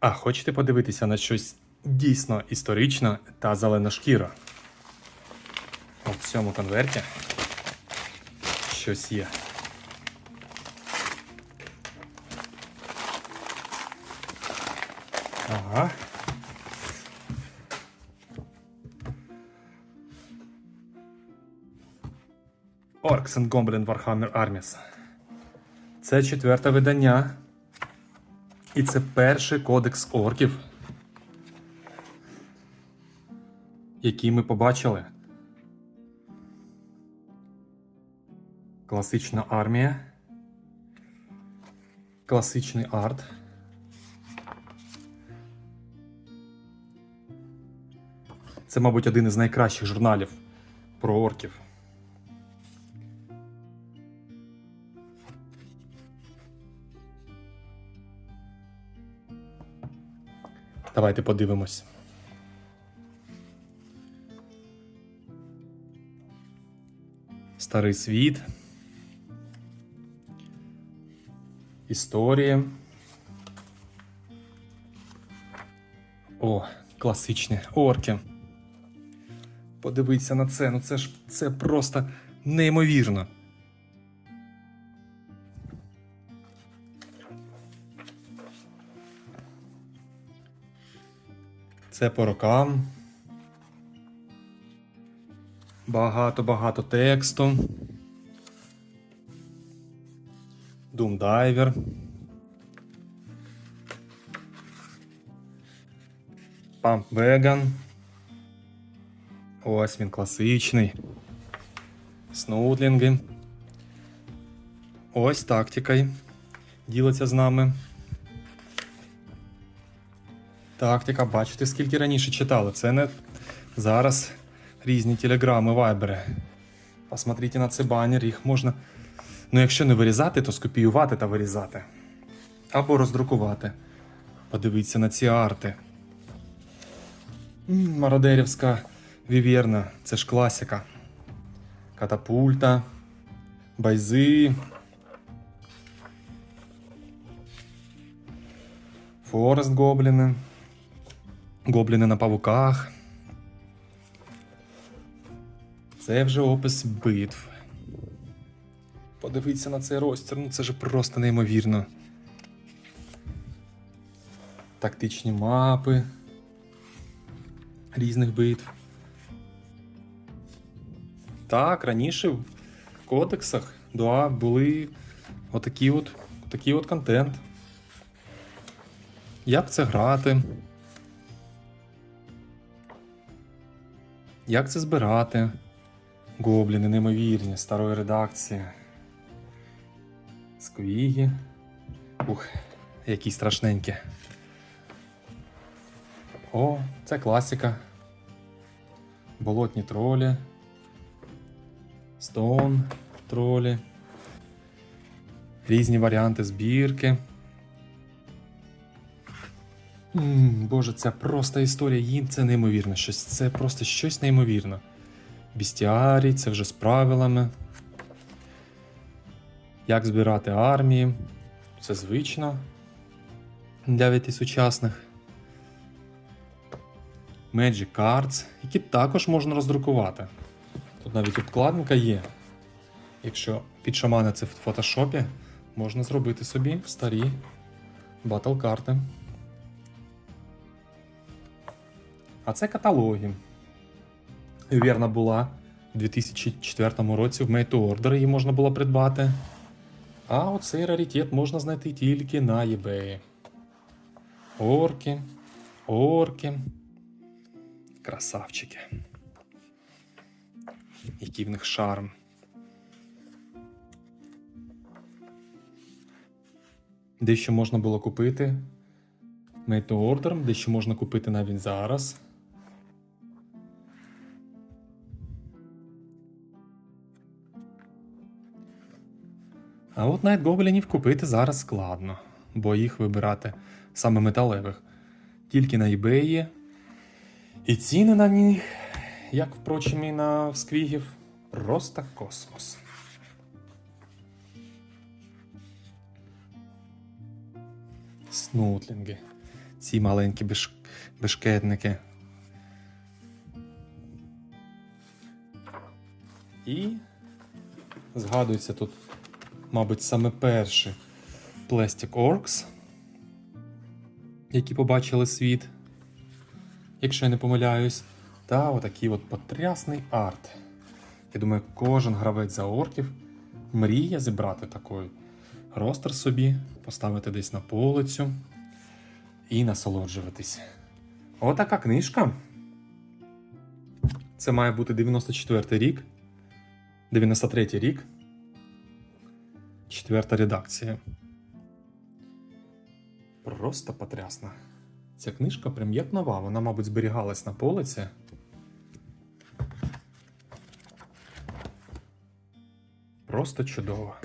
А хочете подивитися на щось дійсно історичне та зелена шкіра? От цьому конверті щось є. Ага. And Goblin Warhammer Armies. Це четверте видання. І це перший кодекс орків, який ми побачили. Класична армія. Класичний арт. Це, мабуть, один із найкращих журналів про орків. Давайте подивимось. Старий світ. Історія. О, класичні орки. Подивіться на це. Ну це ж це просто неймовірно. Це по рокам. Багато-багато тексту. Diver. Pump Wagon. Ось він класичний. Сноудлінги. Ось тактика. Ділиться з нами. Тактика, бачите, скільки раніше читали. Це не зараз різні телеграми, вайбери. Посмотрите на цей банер, їх можна. Ну, якщо не вирізати, то скопіювати та вирізати. Або роздрукувати. Подивіться на ці арти. Мародерівська вівєрна, це ж класика. Катапульта, байзи. Форест гобліни. Гобліни на павуках. Це вже опис битв. Подивіться на цей розтір, ну це ж просто неймовірно. Тактичні мапи різних битв. Так, раніше в кодексах да, були отакі от, такий от контент. Як це грати? Як це збирати? Гобліни неймовірні, старої редакції. Сквіги. Ух, які страшненькі. О, це класика. Болотні тролі. Стоун тролі. Різні варіанти збірки. М, Боже, це просто історія. Їм це неймовірно. Щось, це просто щось неймовірне. Бістіарій, це вже з правилами. Як збирати армії. Це звично для віти сучасних. Magic Cards, які також можна роздрукувати. Тут навіть обкладинка є. Якщо підшамани це в фотошопі, можна зробити собі старі батл карти. А це каталоги. Вірна була у 2004 році в Made to Order її можна було придбати. А оцей раритет можна знайти тільки на eBay. Орки, орки. Красавчики. Який в них шарм. Дещо можна було купити Made to Order, дещо можна купити навіть зараз. А от навіть гоблінів купити зараз складно, бо їх вибирати саме металевих тільки на eBay. І ціни на них, як впрочем, і на сквігів, просто космос. Снутлінги. ці маленькі беш... бешкетники. І згадується тут, мабуть, саме перші Plastic Orcs, які побачили світ, якщо я не помиляюсь. Та отакий от потрясний арт. Я думаю, кожен гравець за орків мріє зібрати такий ростер собі, поставити десь на полицю і насолоджуватись. Отака книжка. Це має бути 94 рік. 93 рік. Четверта редакція. Просто потрясна. Ця книжка прям як нова. Вона, мабуть, зберігалась на полиці. Просто чудово.